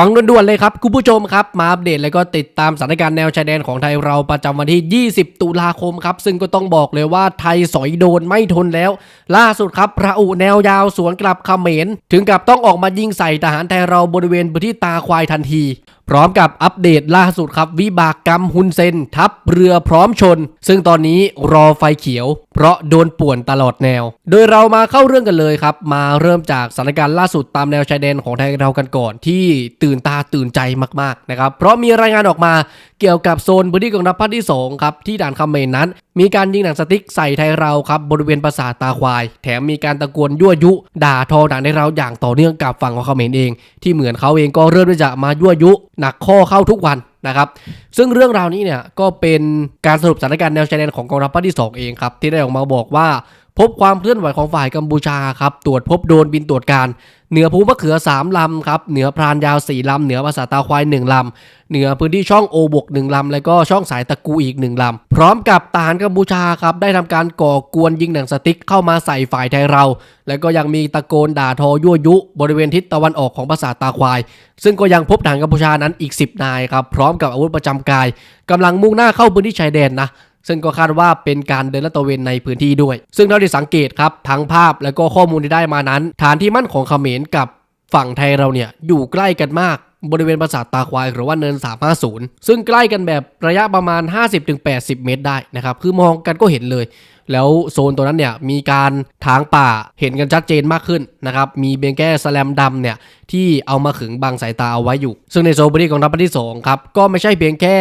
ฟังด่วนๆเลยครับคุณผู้ชมครับ มาอัปเดตแล้วก็ติดตามสถานการณ์แนวชายแดนของไทยเราประจำวันที่ 20 ตุลาคมครับ ซึ่งก็ต้องบอกเลยว่าไทยสอยโดนไม่ทนแล้ว ล่าสุดครับพระอุแนวยาวสวนกลับเขมร ถึงกับต้องออกมายิงใส่ทหารไทยเราบริเวณพื้นที่ตาควายทันที พร้อมกับอัปเดตล่าสุดครับ วิบากกรรมฮุนเซน ทัพเรือพร้อมชน ซึ่งตอนนี้รอไฟเขียว เพราะโดนป่วนตลอดแนว โดยเรามาเข้าเรื่องกันเลยครับ มาเริ่มจากสถานการณ์ล่าสุดตามแนวชายแดนของไทยเรากันก่อน ที่ตื่นตาตื่นใจมากๆนะครับเพราะมีรายงานออกมาเกี่ยวกับโซนพื้นที่กองทัพภาคที่2ครับที่ด่านคำเมรนั้น มีการยิงหนังสติ๊กใส่ไทยเราครับบริเวณปราสาทตาควาย แถมมีการตะโกนยั่วยุ ด่าทอด่าในเราอย่างต่อเนื่องกับฝั่งของเขมรเอง ที่เหมือนเขาเองก็เริ่มที่จะมายั่วยุ หนักข้อเข้าทุกวันนะครับซึ่งเรื่องราวนี้เนี่ยก็เป็นการสรุปสถานการณ์แนวชายแดนของกองทัพภาคที่ 2 เองครับที่ได้ออกมาบอกว่าพบความเคลื่อนไหวของฝ่ายกัมพูชาครับตรวจพบโดนบินตรวจการ เหนือภูมะเขือ 3 ลำครับ เหนือพรานยาว 4 ลำ เหนือภาษาตาควาย 1 ลำ เหนือพื้นที่ช่องโอบก 1 ลำ แล้วก็ช่องสายตะกูอีก 1 ลำ พร้อมกับทหารกัมพูชาครับ ได้ทำการก่อกวนยิงหนังสติ๊กเข้ามาใส่ฝ่ายไทยเรา แล้วก็ยังมีตะโกนด่าทอยั่วยุ บริเวณทิศตะวันออกของภาษาตาควาย ซึ่งก็ยังพบทหารกัมพูชานั้นอีก 10 นายครับ พร้อมกับอาวุธประจำกายกำลังมุ่งหน้าเข้าพื้นที่ชายแดนนะ ซึ่งก็คาดว่าเป็นการเดินลาดตระเวนในพื้นที่ด้วย ซึ่งเราได้สังเกตครับทั้งภาพและก็ข้อมูลที่ได้มานั้น ฐานที่มั่นของเขมรกับฝั่งไทยเราเนี่ยอยู่ใกล้กันมากบริเวณปราสาทตาควายหรือว่าเนิน 350 ซึ่งใกล้กันแบบระยะประมาณ 50-80 เมตรได้นะครับ คือมองกันก็เห็นเลย แล้วโซนตัวนั้นเนี่ยมีการถางป่าเห็นกันชัดเจนมากขึ้นนะครับมีเบงแก้สแลมดำเนี่ยที่เอามาขึงบังสายตาเอาไว้อยู่ ซึ่งในโซนพื้นที่ของทัพที่2ครับก็ไม่ใช่เพียงแค่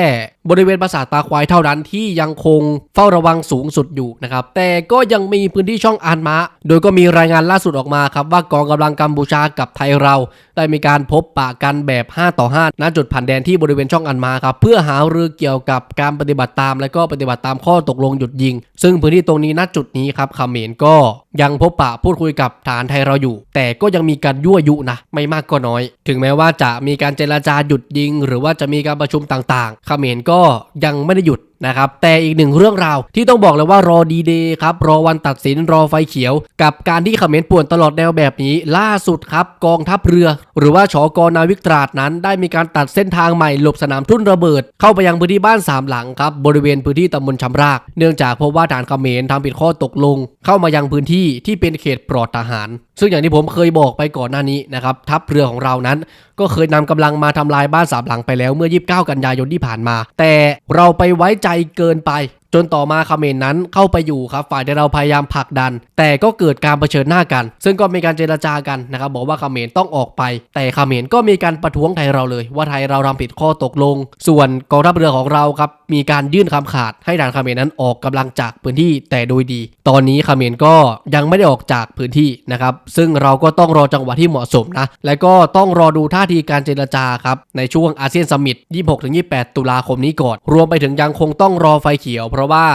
บริเวณปราสาทตาควายเท่านั้นที่ยังคงเฝ้าระวังสูงสุดอยู่นะครับแต่ก็ยังมีพื้นที่ช่องอานมะ โดยก็มีรายงานล่าสุดออกมาครับว่ากองกำลังกัมพูชากับไทยเรา ได้มีการพบปะกันแบบ 5 ต่อ 5 ณ จุดผ่านแดนที่บริเวณช่องอันมาครับเพื่อหารือเกี่ยวกับการปฏิบัติตาม และก็ปฏิบัติตามข้อตกลงหยุดยิง ซึ่งพื้นที่ตรงนี้ณจุดนี้ครับคาเมนก็ยังพบปะพูดคุยกับฐานไทยเราอยู่ แต่ก็ยังมีการยั่วยุนะไม่มากก็น้อย ถึงแม้ว่าจะมีการเจรจาหยุดยิง หรือว่าจะมีการประชุมต่างๆคาเมนก็ยังไม่ได้หยุด นะครับแต่อีกหนึ่งเรื่องราวที่ต้องบอกเลยว่ารอดีเดย์ครับรอวันตัดสินรอไฟเขียว กับการที่ขมรป่วนตลอดแนวแบบนี้ ล่าสุดครับกองทัพเรือ หรือว่าชอกนาวิกตราดนั้น ได้มีการตัดเส้นทางใหม่หลบสนามทุ่นระเบิด เข้าไปยังพื้นที่บ้านสามหลังครับบริเวณพื้นที่ตำบลชำราก เนื่องจากพบว่าฐานขมรทำผิดข้อตกลง เข้ามายังพื้นที่ที่เป็นเขตปลอดทหาร ซึ่งอย่างที่ผมเคยบอกไปก่อนหน้านี้นะครับทัพเรือของเรานั้น ก็เคยนำกำลังมาทำลายบ้านสามหลังไปแล้วเมื่อ 29 กันยายนที่ผ่านมา แต่เราไปไว้ใจเกินไป จนต่อมาเขมรนั้นเข้าไปอยู่ครับฝ่ายที่เราพยายามผลักดัน แต่ก็เกิดการเผชิญหน้ากัน ซึ่งก็มีการเจรจากันนะครับบอกว่าเขมรต้องออกไป แต่เขมรก็มีการประท้วงไทยเราเลย ว่าไทยเราทำผิดข้อตกลง ส่วนกองทัพเรือของเราครับมีการยื่นคำขาดให้ทางเขมรนั้นออกกำลังจากพื้นที่แต่โดยดี ตอนนี้เขมรก็ยังไม่ได้ออกจากพื้นที่นะครับซึ่งเราก็ต้องรอจังหวะที่เหมาะสมนะและก็ต้องรอดูท่าทีการเจรจาครับในช่วงอาเซียนซัมมิต26-28 ตุลาคมนี้ก่อน รวมไปถึงยังคงต้องรอไฟเขียวเพราะว่า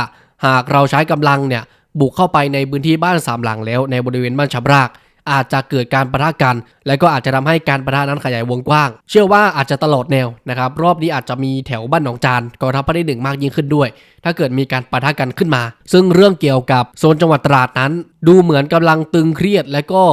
หากเราใช้กำลังเนี่ยบุกเข้าไปในพื้นที่บ้านสามหลังแล้ว ในบริเวณบ้านชับราก อาจจะเกิดการประทะกัน และก็อาจจะทำให้การประทะนั้นขยายวงกว้าง เชื่อว่าอาจจะตลอดแนวนะครับรอบนี้อาจจะมีแถวบ้านหนองจานกองทัพภาคที่หนึ่งมากยิ่งขึ้นด้วย ถ้าเกิดมีการประทะกันขึ้นมา ซึ่งเรื่องเกี่ยวกับโซนจังหวัดตราดนั้น ดูเหมือนกำลังตึงเครียดและก็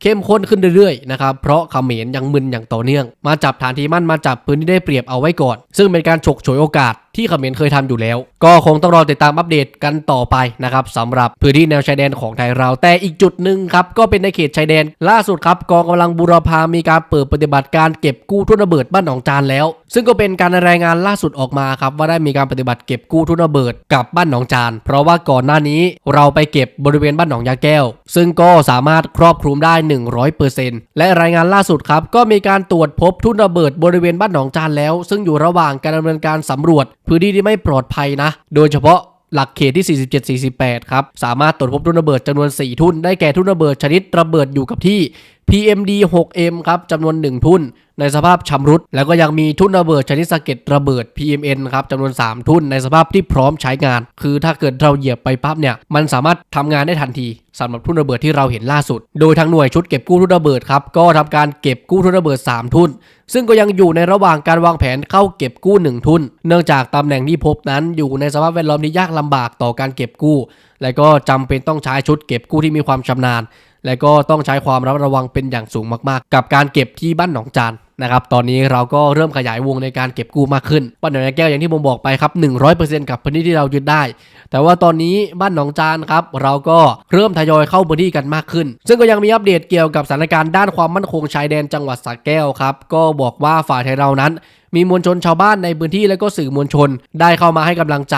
เข้มข้นขึ้นเรื่อยๆนะครับ เพราะเขมรยังมึนอย่างต่อเนื่อง มาจับฐานที่มั่นมาจับพื้นที่ได้เปรียบเอาไว้ก่อน ซึ่งเป็นการฉกฉวยโอกาส ที่เขมรเคยทำอยู่แล้ว ก็คงต้องรอติดตามอัปเดตกันต่อไปนะครับสำหรับพื้นที่แนวชายแดนของไทยเรา แต่อีกจุดหนึ่งครับก็เป็นในเขตชายแดน ล่าสุดครับกองกำลังบูรพามีการเปิดปฏิบัติการเก็บกู้ทุนระเบิดบ้านหนองจานแล้ว ซึ่งก็เป็นการรายงานล่าสุดออกมาครับว่าได้มีการปฏิบัติเก็บกู้ทุนระเบิดกับบ้านหนองจาน เพราะว่าก่อนหน้านี้เราไปเก็บบริเวณบ้านหนองยาแก้ว ซึ่งก็สามารถครอบคลุมได้ 100%และรายงานล่าสุดครับก็มีการตรวจพบทุนระเบิดบริเวณบ้านหนองจานแล้ว ซึ่งอยู่ระหว่างการดำเนินการสำรวจพื้นที่ที่ไม่ปลอดภัยนะ โดยเฉพาะหลักเขตที่ 47-48 ครับ สามารถตรวจพบทุนระเบิดจำนวน 4 ทุนได้แก่ทุนระเบิดชนิดระเบิดอยู่กับที่ PMD 6M ครับจำนวน 1 ทุน ในสภาพชำรุด แล้วก็ยังมีทุ่นระเบิดชนิดสะเก็ดระเบิด PMN ครับจำนวน 3 ทุ่นในสภาพที่พร้อมใช้งาน คือถ้าเกิดเราเหยียบไปปั๊บเนี่ย มันสามารถทำงานได้ทันทีสำหรับทุ่นระเบิดที่เราเห็นล่าสุด โดยทางหน่วยชุดเก็บกู้ทุ่นระเบิดครับ ก็ทำการเก็บกู้ทุ่นระเบิด 3 ทุ่น ซึ่งก็ยังอยู่ในระหว่างการวางแผนเข้าเก็บกู้ 1 ทุ่น เนื่องจากตำแหน่งที่พบนั้นอยู่ในสภาพแวดล้อมที่ยากลำบากต่อการเก็บกู้ และก็จำเป็นต้องใช้ชุดเก็บกู้ที่มีความชำนาญ และก็ต้องใช้ความระมัดระวังเป็นอย่างสูงมากๆ กับการเก็บที่บ้านหนองจานนะครับตอนนี้เราก็เริ่มขยายวงในการเก็บกู้มากขึ้น บ้านหนองแก้วอย่างที่ผมบอกไปครับ100%กับพื้นที่ที่เรายึดได้ แต่ว่าตอนนี้บ้านหนองจานครับเราก็เริ่มทยอยเข้าพื้นที่กันมากขึ้น ซึ่งก็ยังมีอัปเดตเกี่ยวกับสถานการณ์ด้านความมั่นคงชายแดนจังหวัดสระแก้วครับก็บอกว่าฝ่ายไทยเรานั้น มีมวลชนชาวบ้านในพื้นที่และก็สื่อมวลชน ได้เข้ามาให้กำลังใจ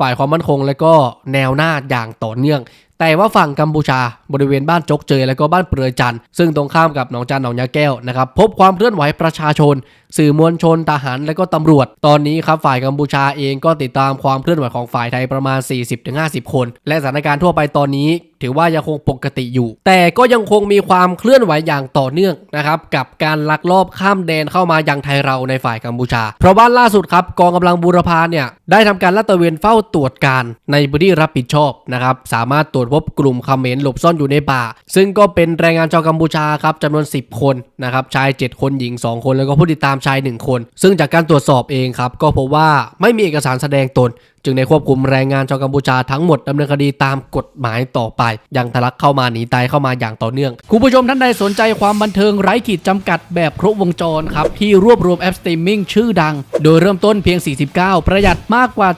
ฝ่ายความมั่นคงและก็แนวหน้าอย่างต่อเนื่อง แต่ว่าฝั่งกัมพูชาบริเวณบ้านจกเจย และก็บ้านเปลือยจันทร์ซึ่งตรงข้ามกับหนองจันหนองยาแก้วนะครับพบความเคลื่อนไหวประชาชน สื่อมวลชนทหารและก็ตำรวจ ตอนนี้ครับฝ่ายกัมพูชาเองก็ติดตามความเคลื่อนไหวของฝ่ายไทยประมาณ 40-50 คน และสถานการณ์ทั่วไปตอนนี้ถือว่ายังคงปกติอยู่ แต่ก็ยังคงมีความเคลื่อนไหวอย่างต่อเนื่องนะครับกับการลักลอบข้ามแดนเข้ามายังไทยเราในฝ่ายกัมพูชา เพราะว่าล่าสุดครับกองกำลังบูรพาเนี่ยได้ทำการลาดตระเวนเฝ้าตรวจการในพื้นที่รับผิดชอบนะครับสามารถตรวจพบกลุ่มเขมรหลบซ่อนอยู่ในป่า ซึ่งก็เป็นแรงงานชาวกัมพูชาครับจำนวน 10 คนนะครับชาย 7 คนหญิง 2 คน แล้วก็ผู้ติดตามชาย 1 คน ซึ่งจากการตรวจสอบเองครับก็พบว่าไม่มีเอกสารแสดงตน จึงได้ควบคุมแรงงานชาวกัมพูชาทั้งหมดดำเนินคดีตามกฎหมายต่อไปยังทะลักเข้ามาหนีตายเข้ามาอย่างต่อเนื่อง คุณผู้ชมท่านใดสนใจความบันเทิงไร้ขีดจำกัดแบบครบวงจรครับ ที่รวบรวมแอปสตรีมมิ่งชื่อดัง โดยเริ่มต้นเพียง 49 ประหยัดมากกว่า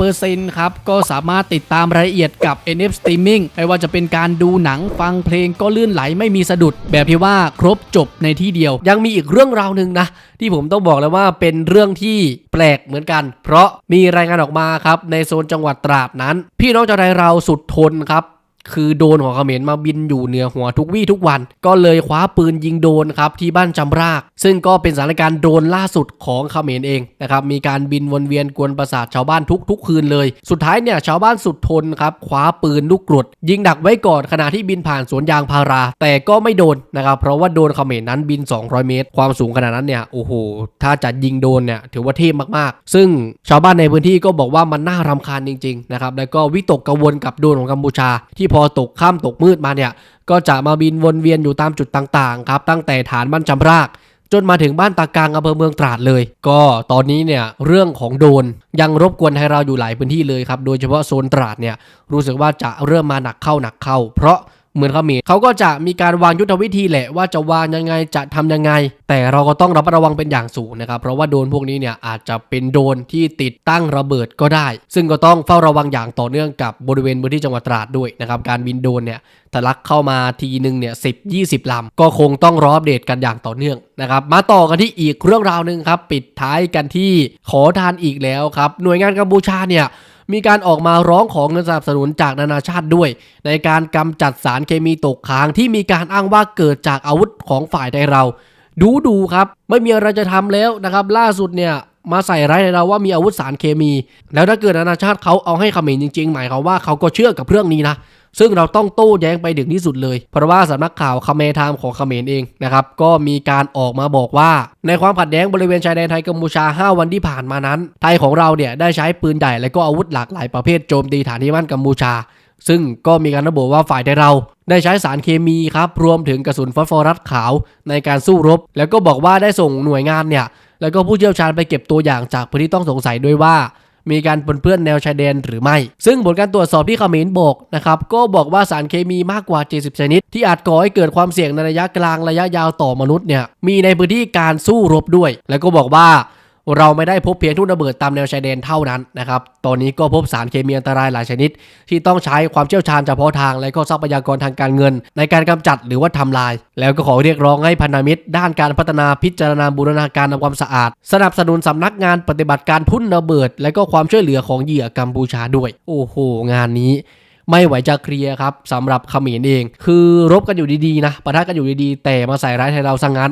70%ครับ ก็สามารถติดตามรายละเอียดกับ NF Streaming ไม่ว่าจะเป็นการดูหนังฟังเพลงก็ลื่นไหลไม่มีสะดุด แบบที่ว่าครบจบในที่เดียว ยังมีอีกเรื่องราวหนึ่งนะ ที่ผมต้องบอกเลยว่าเป็นเรื่องที่แปลกเหมือนกัน เพราะมีรายงานออกมาครับในโซนจังหวัดตราดนั้น พี่น้องชาวไทยเราสุดทนครับ คือโดนของเขมรมาบินอยู่เหนือหัวทุกวี่ทุกวัน ก็เลยคว้าปืนยิงโดนครับที่บ้านจำราก ซึ่งก็เป็นสถานการณ์โดนล่าสุดของเขมรเองนะครับมีการบินวนเวียนกวนประสาทชาวบ้านทุกทุกคืนเลย สุดท้ายเนี่ยชาวบ้านสุดทนครับคว้าปืนลูกกรดยิงดักไว้ก่อนขณะที่บินผ่านสวนยางพารา แต่ก็ไม่โดนนะครับเพราะว่าโดนเขมรนั้นบิน 200 เมตร ความสูงขนาดนั้นเนี่ยโอ้โหถ้าจะยิงโดนเนี่ยถือว่าเทพมากๆ ซึ่งชาวบ้านในพื้นที่ก็บอกว่ามันน่ารำคาญจริงๆนะครับแล้วก็วิตกกังวลกับโดนของกัมพูชาที่พอตกค่ำตกมืดมาเนี่ย ก็จะมาบินวนเวียนอยู่ตามจุดต่างๆครับ ตั้งแต่ฐานบ้านจำราก จนมาถึงบ้านตากลางอำเภอเมืองตราดเลย ก็ตอนนี้เนี่ยเรื่องของโดนยังรบกวนให้เราอยู่หลายพื้นที่เลยครับ โดยเฉพาะโซนตราดเนี่ยรู้สึกว่าจะเริ่มมาหนักเข้าหนักเข้า เพราะ เหมือนเขามีเขาก็จะมีการวางยุทธวิธีแหละว่าจะวางยังไงจะทำยังไง แต่เราก็ต้องระมัดระวังเป็นอย่างสูงนะครับ เพราะว่าโดนพวกนี้เนี่ยอาจจะเป็นโดนที่ติดตั้งระเบิดก็ได้ ซึ่งก็ต้องเฝ้าระวังอย่างต่อเนื่องกับบริเวณพื้นที่จังหวัดตราดด้วยนะครับการบินโดนเนี่ยทะลักเข้ามาทีหนึ่งเนี่ยสิบยี่สิบลำก็คงต้องรออัปเดตกันอย่างต่อเนื่องนะครับมาต่อกันที่อีกเรื่องราวหนึ่งครับ ปิดท้ายกันที่ขอทานอีกแล้วครับ หน่วยงานกัมพูชาเนี่ย มีการออกมาร้องของเงินสนับสนุนจากนานาชาติด้วย ในการกำจัดสารเคมีตกค้างที่มีการอ้างว่าเกิดจากอาวุธของฝ่ายไทยเรา ดูดูครับ ไม่มีอะไรจะทำแล้วนะครับ ล่าสุดเนี่ยมาใส่ร้ายเราว่ามีอาวุธสารเคมี แล้วถ้าเกิดนานาชาติเขาเอาให้เขมรจริงๆ หมายความว่าเขาก็เชื่อกับเรื่องนี้นะ ซึ่งเราต้องโต้แย้งไปถึงที่สุดเลย เพราะว่าสำนักข่าวคาเมไทม์ของเขมรเองนะครับก็มีการออกมาบอกว่า ในความขัดแย้งบริเวณชายแดนไทยกัมพูชา 5 วันที่ผ่านมานั้น ไทยของเราเนี่ยได้ใช้ปืนใหญ่และก็อาวุธหลากหลายประเภทโจมตีฐานที่มั่นกัมพูชา ซึ่งก็มีการระบุว่าฝ่ายไทยเราได้ใช้สารเคมีครับรวมถึงกระสุนฟอสฟอรัสขาวในการสู้รบ แล้วก็บอกว่าได้ส่งหน่วยงานเนี่ยแล้วก็ผู้เชี่ยวชาญไปเก็บตัวอย่างจากพื้นที่ต้องสงสัยด้วยว่า มีการปนเปื้อนแนวชายแดนหรือไม่ ซึ่งผลการตรวจสอบที่เขมรบอกนะครับก็บอกว่าสารเคมีมากกว่า 70 ชนิด ที่อาจก่อให้เกิดความเสี่ยงในระยะกลางระยะยาวต่อมนุษย์เนี่ยมีในพื้นที่การสู้รบด้วย แล้วก็บอกว่า เราไม่ได้พบเพียงทุ่นระเบิดตามแนวชายแดนเท่านั้นนะครับ ตอนนี้ก็พบสารเคมีอันตรายหลายชนิด ที่ต้องใช้ความเชี่ยวชาญเฉพาะทางและก็ทรัพยากรทางการเงิน ในการกำจัดหรือว่าทำลาย แล้วก็ขอเรียกร้องให้พันธมิตร ด้านการพัฒนาพิจารณาบูรณาการทำความสะอาด สนับสนุนสำนักงานปฏิบัติการทุ่นระเบิด และก็ความช่วยเหลือของเหยื่อกัมพูชาด้วย โอ้โห งานนี้ไม่ไหวจะเคลียร์ครับสำหรับขมิรเอง คือรบกันอยู่ดีๆนะปะทะกันอยู่ดีๆ แต่มาใส่ร้ายไทยเราซะงงั้น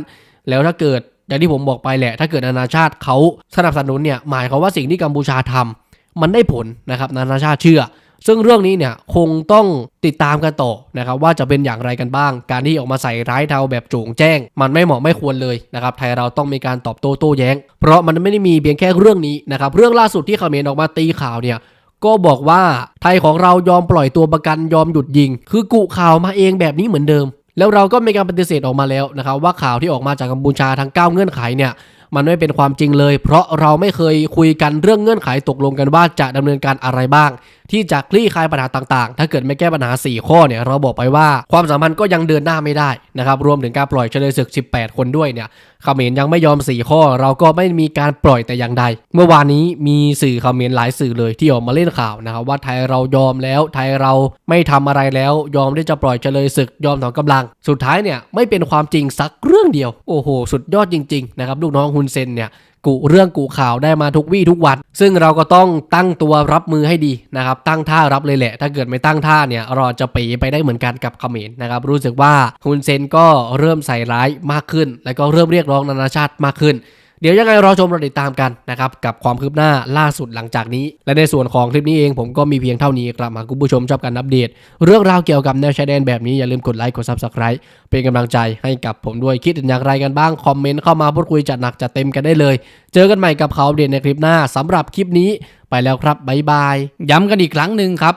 แล้วถ้าเกิด อย่างที่ผมบอกไปแหละ ถ้าเกิดนานาชาติเขาสนับสนุนเนี่ยหมายความว่าสิ่งที่กัมพูชาทำมันได้ผลนะครับนานาชาติเชื่อ ซึ่งเรื่องนี้เนี่ยคงต้องติดตามกันต่อนะครับว่าจะเป็นอย่างไรกันบ้าง การที่ออกมาใส่ร้ายเทาแบบโจงแจ้ง มันไม่เหมาะไม่ควรเลยนะครับไทยเราต้องมีการตอบโต้โต้แย้ง เพราะมันไม่ได้มีเพียงแค่เรื่องนี้นะครับเรื่องล่าสุดที่เขมรออกมาตีข่าวเนี่ยก็บอกว่าไทยของเรายอมปล่อยตัวประกันยอมหยุดยิง คือกุข่าวมาเองแบบนี้เหมือนเดิม แล้วเราก็มีการปฏิเสธออกมาแล้วนะครับว่าข่าวที่ออกมาจากกัมพูชาทั้ง9เงื่อนไขเนี่ย มันไม่เป็นความจริงเลย เพราะเราไม่เคยคุยกันเรื่องเงื่อนไขตกลงกันว่าจะดำเนินการอะไรบ้าง ที่จะคลี่คลายปัญหาต่างๆ ถ้าเกิดไม่แก้ปัญหา 4 ข้อเนี่ยเราบอกไปว่าความสัมพันธ์ก็ยังเดินหน้าไม่ได้นะครับรวมถึงการปล่อยเฉลยศึก 18 คนด้วยเนี่ยเขมรยังไม่ยอม 4 ข้อ เราก็ไม่มีการปล่อยแต่อย่างใด เมื่อวานนี้มีสื่อเขมรหลายสื่อเลยที่ออกมาเล่นข่าวนะครับว่าไทยเรายอมแล้ว ไทยเราไม่ทำอะไรแล้วยอมที่จะปล่อยเฉลยศึกยอมถอนกำลัง สุดท้ายเนี่ยไม่เป็นความจริงสักเรื่องเดียวโอ้โหสุดยอดจริงๆนะครับลูกน้องฮุนเซนเนี่ยกุเรื่องกุข่าวได้มาทุกวี่ทุกวัน ซึ่งเราก็ต้องตั้งตัวรับมือให้ดีนะครับ ตั้งท่ารับเลยแหละ ถ้าเกิดไม่ตั้งท่าเนี่ยเราจะปีไปได้เหมือนกันกับเขมรนะครับ รู้สึกว่าฮุนเซนก็เริ่มใส่ร้ายมากขึ้น แล้วก็เริ่มเรียกร้องนานาชาติมากขึ้น เดี๋ยวยังไงรอชมรอติดตามกันนะครับกับความคืบหน้าล่าสุดหลังจากนี้ และในส่วนของคลิปนี้เองผมก็มีเพียงเท่านี้ครับหากคุณผู้ชมชอบการอัปเดต เรื่องราวเกี่ยวกับแนวชายแดนแบบนี้อย่าลืมกดไลค์กด Subscribe เป็นกำลังใจให้กับผมด้วยคิดเห็นอย่างไรกันบ้างคอมเมนต์เข้ามาพูดคุยจัดหนักจัดเต็มกันได้เลย เจอกันใหม่กับข่าวเดตในคลิปหน้าสำหรับคลิปนี้ไปแล้วครับบ๊ายบาย ย้ำกันอีกครั้งหนึ่งครับ